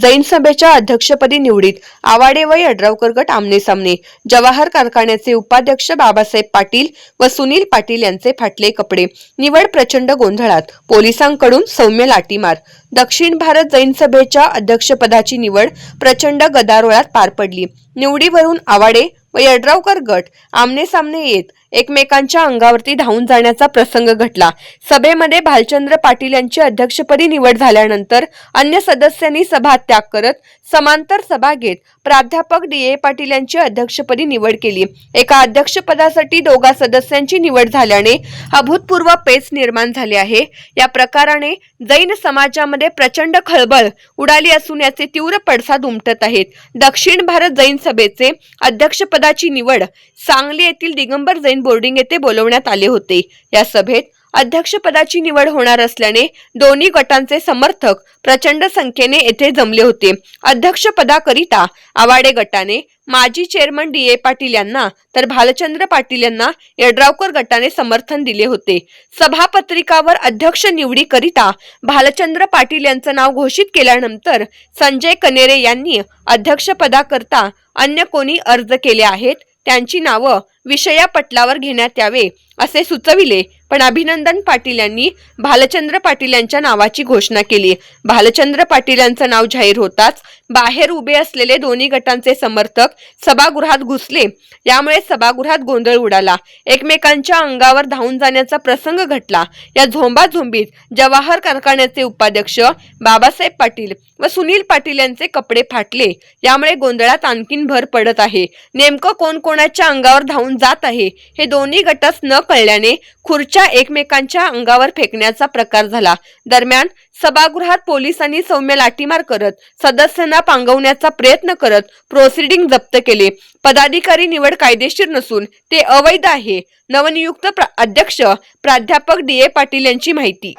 जैन सभेच्या अध्यक्षपदी निवडीत आवाडे व यड्रावकर गट आमने सामने. जवाहर कारखान्याचे उपाध्यक्ष बाबासाहेब पाटील व सुनील पाटील यांचे फाटले कपडे. निवड प्रचंड गोंधळात. पोलिसांकडून सौम्य लाठीमार. दक्षिण भारत जैन सभेच्या अध्यक्षपदाची निवड प्रचंड गदारोळात पार पडली. निवडीवरून आवाडे व यड्रावकर गट आमने सामने येत एकमेकांच्या अंगावरती धावून जाण्याचा प्रसंग घडला. सभेमध्ये भालचंद्र पाटील यांची अध्यक्षपदी निवड झाल्यानंतर अन्य सदस्यांनी सभा त्याग करत समांतर सभा घेत प्राध्यापक डी ए पाटील यांची अध्यक्षपदी निवड केली. एका अध्यक्षपदासाठी दोघा सदस्यांची निवड झाल्याने अभूतपूर्व पेच निर्माण झाले आहे. या प्रकाराने जैन समाजामध्ये प्रचंड खळबळ उडाली असून याचे तीव्र पडसाद उमटत आहेत. दक्षिण भारत जैन सभेचे अध्यक्षपद पदाची निवड सांगली येथील दिगंबर जैन बोर्डिंग येथे बोलवण्यात आले होते. या सभेत अध्यक्षपदाची निवड होणार असल्याने दोन्ही गटांचे समर्थक प्रचंड संख्येने येथे जमले होते. अध्यक्षपदाकरिता आवाडे गटाने माजी चेअरमन डी ए पाटील यांना तर भालचंद्र पाटील यांना यड्रावकर गटाने समर्थन दिले होते. सभापत्रिकावर अध्यक्ष निवडीकरिता भालचंद्र पाटील यांचं नाव घोषित केल्यानंतर संजय कनेरे यांनी अध्यक्षपदाकरता अन्य कोणी अर्ज केले आहेत? त्यांची नावं विषया पटलावर घेण्यात यावे असे सुचविले. पण अभिनंदन पाटील यांनी भालचंद्र पाटील यांच्या नावाची घोषणा केली. भालचंद्र पाटील यांचं नाव जाहीर होताच बाहेर उभे असलेले दोन्ही गटांचे समर्थक सभागृहात घुसले. यामुळे सभागृहात गोंधळ उडाला. एकमेकांच्या अंगावर धावून जाण्याचा प्रसंग घटला. या झोंबाझोंबीत जवाहर कारखान्याचे उपाध्यक्ष बाबासाहेब पाटील व सुनील पाटील यांचे कपडे फाटले. यामुळे गोंधळात आणखीन भर पडत आहे. नेमकं कोण कोणाच्या अंगावर धावून जात आहे. हे दोन्ही गटच न कळल्याने खुर्च्या एकमेकांच्या अंगावर फेकण्याचा प्रकार झाला. दरम्यान सभागृहात पोलिसांनी सौम्य लाठीमार करत सदस्यांना पांगवण्याचा प्रयत्न करत प्रोसिडिंग जप्त केले. पदाधिकारी निवड कायदेशीर नसून ते अवैध आहे. नवनियुक्त प्रा- अध्यक्ष प्राध्यापक डी ए पाटील यांची माहिती.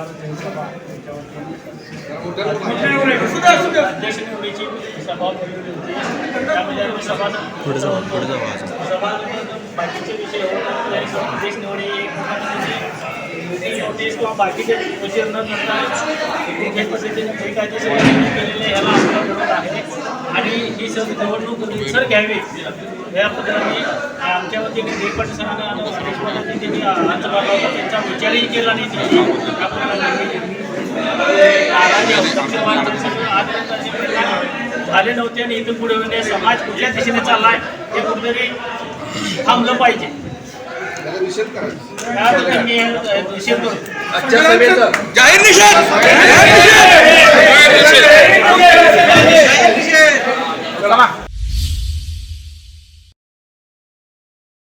भारत जैन सभा यांच्यावरती. अध्यक्ष निवडीची सभा बोलवली होती. त्यामध्ये आम्ही सभा सभा बाकीचे विषय होते. अध्यक्ष निवडी नोटीस किंवा बाकीचे गोष्टी न करता कुठल्याही पद्धतीने बेकायदेशीर केलेले याला आपला विरोध आहे. आणि ही सर्व निवडणूक सर घ्यावी. या पद्धतीने आमच्या वतीने देशपाट सरांना आणि सुरेश पाटील त्यांनी अर्ज त्यांचा विचारही केला नाही त्यांनी आपल्याला झाले नव्हते आणि इथून पुढे म्हणजे समाज कुठल्या दिशेने चाललाय हे कुठेतरी थांबलं पाहिजे. निषेध करायचा. त्याबद्दल